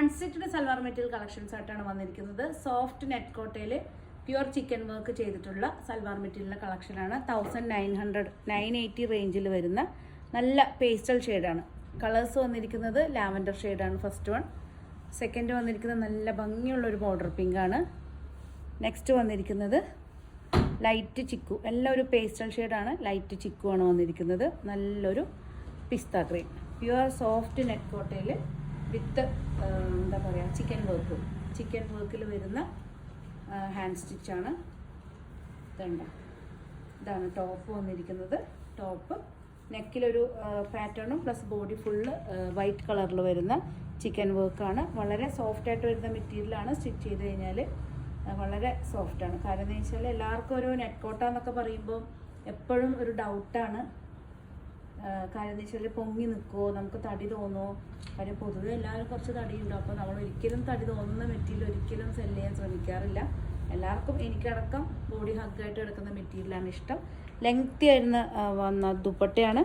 Unstitched salwar material collections ആയിട്ടാണ് വന്നിരിക്കുന്നത്. Soft net കോട്ടയിൽ പ്യുവർ ചിക്കൻ വർക്ക് ചെയ്തിട്ടുള്ള സൽവാർ മെറ്റീരിയലിന്റെ കളക്ഷനാണ് thousand nine hundred nine eighty റേഞ്ചിൽ വരുന്ന നല്ല പേസ്റ്റൽ ഷെയ്ഡാണ് കളേഴ്സ് വന്നിരിക്കുന്നത് ലാവൻഡർ ഷെയ്ഡാണ് ഫസ്റ്റ് വൺ സെക്കൻഡ് വന്നിരിക്കുന്നത് നല്ല ഭംഗിയുള്ളൊരു ബോർഡർ പിങ്കാണ് നെക്സ്റ്റ് വന്നിരിക്കുന്നത് ലൈറ്റ് ചിക്കു എല്ലാം ഒരു പേസ്റ്റൽ ഷെയ്ഡാണ് ലൈറ്റ് ചിക്കു ആണ് വന്നിരിക്കുന്നത്. നല്ലൊരു pista cream pure soft net കോട്ടയിൽ വിത്ത് എന്താ പറയുക ചിക്കൻ വർക്ക്. ചിക്കൻ വർക്കിൽ വരുന്ന ഹാൻഡ് സ്റ്റിച്ചാണ് ഇതുണ്ട്. ഇതാണ് ടോപ്പ് വന്നിരിക്കുന്നത്. ടോപ്പ്. നെക്കിലൊരു പാറ്റേണും പ്ലസ് ബോഡി ഫുള്ള് വൈറ്റ് കളറിൽ വരുന്ന ചിക്കൻ വർക്കാണ്. വളരെ സോഫ്റ്റ് ആയിട്ട് വരുന്ന മെറ്റീരിയലാണ് സ്റ്റിച്ച് ചെയ്ത് കഴിഞ്ഞാൽ വളരെ സോഫ്റ്റാണ്. കാരണം എന്ന് വെച്ചാൽ എല്ലാവർക്കും ഒരു നെറ്റ് എന്നൊക്കെ പറയുമ്പോൾ എപ്പോഴും ഒരു ഡൗട്ടാണ് കാര്യം വെച്ചാൽ പൊങ്ങി നിൽക്കുമോ നമുക്ക് തടി തോന്നുമോ കാര്യം പൊതുവെ എല്ലാവരും കുറച്ച് തടിയുണ്ട്. അപ്പോൾ നമ്മൾ ഒരിക്കലും തടി തോന്നുന്ന മെറ്റീരിയൽ ഒരിക്കലും സെൽ ചെയ്യാൻ ശ്രമിക്കാറില്ല. എല്ലാവർക്കും എനിക്കടക്കം ബോഡി ഹഗ്ഗായിട്ട് എടുക്കുന്ന മെറ്റീരിയലാണ് ഇഷ്ടം. ലെങ്തി ആയിരുന്ന വന്ന ദുപ്പട്ടയാണ്.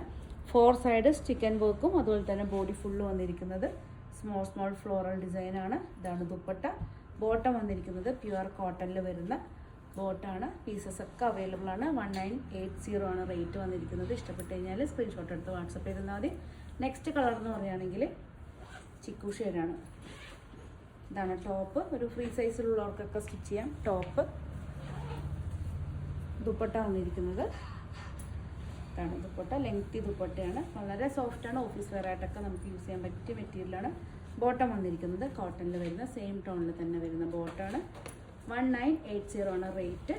ഫോർ സൈഡ് ചിക്കൻ വർക്കും അതുപോലെ തന്നെ ബോഡി ഫുള്ള് വന്നിരിക്കുന്നത്. സ്മോൾ സ്മോൾ ഫ്ലോറൽ ഡിസൈനാണ് ഇതാണ് ദുപ്പട്ട. ബോട്ടം വന്നിരിക്കുന്നത് പ്യുവർ കോട്ടണിൽ വരുന്ന ബോട്ടാണ്. പീസസ് ഒക്കെ അവൈലബിൾ ആണ്. വൺ നയൻ എയ്റ്റ് സീറോ ആണ് റേറ്റ് വന്നിരിക്കുന്നത്. ഇഷ്ടപ്പെട്ട് കഴിഞ്ഞാൽ സ്ക്രീൻഷോട്ട് എടുത്ത് വാട്സപ്പ് ചെയ്താൽ മതി. നെക്സ്റ്റ് കളർ എന്ന് പറയുകയാണെങ്കിൽ ചിക്കു ഷെയ്ഡാണ് ഇതാണ് ടോപ്പ് ഒരു ഫ്രീ സൈസിലുള്ളവർക്കൊക്കെ സ്റ്റിച്ച് ചെയ്യാം. ടോപ്പ് ദുപ്പട്ട വന്നിരിക്കുന്നത്. ഇതാണ് ദുപ്പട്ട. ലെങ്തി ദുപ്പട്ടയാണ്. വളരെ സോഫ്റ്റാണ് ഓഫീസ് വെയർ ആയിട്ടൊക്കെ നമുക്ക് യൂസ് ചെയ്യാൻ പറ്റിയ മെറ്റീരിയലാണ് ബോട്ടം വന്നിരിക്കുന്നത് കോട്ടണിൽ വരുന്ന സെയിം ടോണിൽ തന്നെ വരുന്ന ബോട്ടാണ് വൺ നയൻ എയ്റ്റ് സീറോ ആണ് റേറ്റ്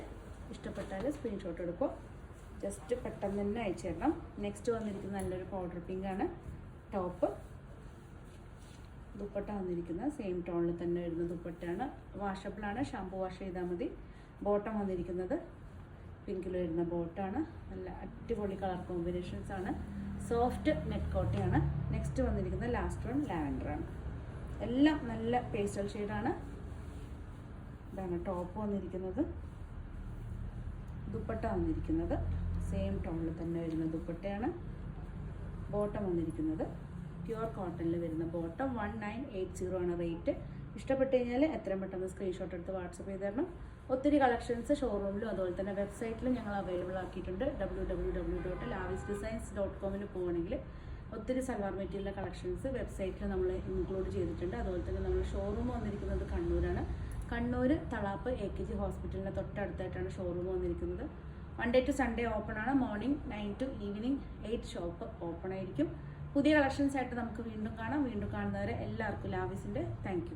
ഇഷ്ടപ്പെട്ടാൽ സ്ക്രീൻഷോട്ട് എടുക്കും. ജസ്റ്റ് പെട്ടെന്ന് തന്നെ അയച്ചു തരണം. നെക്സ്റ്റ് വന്നിരിക്കുന്ന നല്ലൊരു പൗഡർ പിങ്ക് ആണ്. ടോപ്പ് ദുപ്പട്ട വന്നിരിക്കുന്നത് സെയിം ടോണിൽ തന്നെ വരുന്ന ദുപ്പട്ടയാണ്. വാഷബിളാണ് ഷാമ്പു വാഷ് ചെയ്താൽ മതി. ബോട്ടം വന്നിരിക്കുന്നത് പിങ്കിൽ വരുന്ന ബോട്ടാണ് നല്ല അടിപൊളി കളർ കോമ്പിനേഷൻസ് ആണ്. സോഫ്റ്റ് നെറ്റ് കോട്ടയാണ്. നെക്സ്റ്റ് വന്നിരിക്കുന്ന ലാസ്റ്റ് വൺ ലാവൻഡർ ആണ്. എല്ലാം നല്ല പേസ്റ്റൽ ഷെയ്ഡാണ് ഇതാണ് ടോപ്പ് വന്നിരിക്കുന്നത്. ദുപ്പട്ട വന്നിരിക്കുന്നത്. സെയിം ടോണിൽ തന്നെ വരുന്ന ദുപ്പട്ടയാണ്. ബോട്ടം വന്നിരിക്കുന്നത്. പ്യുവർ കോട്ടണിൽ വരുന്ന bottom one nine eight zero ആണ് റേറ്റ് ഇഷ്ടപ്പെട്ട് കഴിഞ്ഞാൽ എത്രയും പെട്ടെന്ന് സ്ക്രീൻഷോട്ട് എടുത്ത് വാട്സപ്പ് ചെയ്ത് തരണം. ഒത്തിരി കളക്ഷൻസ് ഷോറൂമിലും അതുപോലെ തന്നെ വെബ്സൈറ്റിലും ഞങ്ങൾ അവൈലബിൾ ആക്കിയിട്ടുണ്ട്. W W W dot Lavis designs dot കോമിൽ പോവുകയാണെങ്കിൽ ഒത്തിരി സൽവാർ മെറ്റീരിയലിന്റെ കളക്ഷൻസ് വെബ്സൈറ്റിൽ നമ്മൾ ഇൻക്ലൂഡ് ചെയ്തിട്ടുണ്ട്. അതുപോലെ തന്നെ നമ്മൾ ഷോറൂം വന്നിരിക്കുന്നത് കണ്ണൂരാണ്. Kannur Thalap A K G ഹോസ്പിറ്റലിന്റെ തൊട്ടടുത്തായിട്ടാണ് ഷോറൂം വന്നിരിക്കുന്നത്. മൺഡേ ടു സൺഡേ ഓപ്പൺ ആണ്. Morning nine to evening eight shop open ആയിരിക്കും. പുതിയ കളക്ഷൻസ് ആയിട്ട് നമുക്ക് വീണ്ടും കാണാം. വീണ്ടും കാണുന്നവരെ എല്ലാവർക്കും ലാവിസിന്റെ താങ്ക്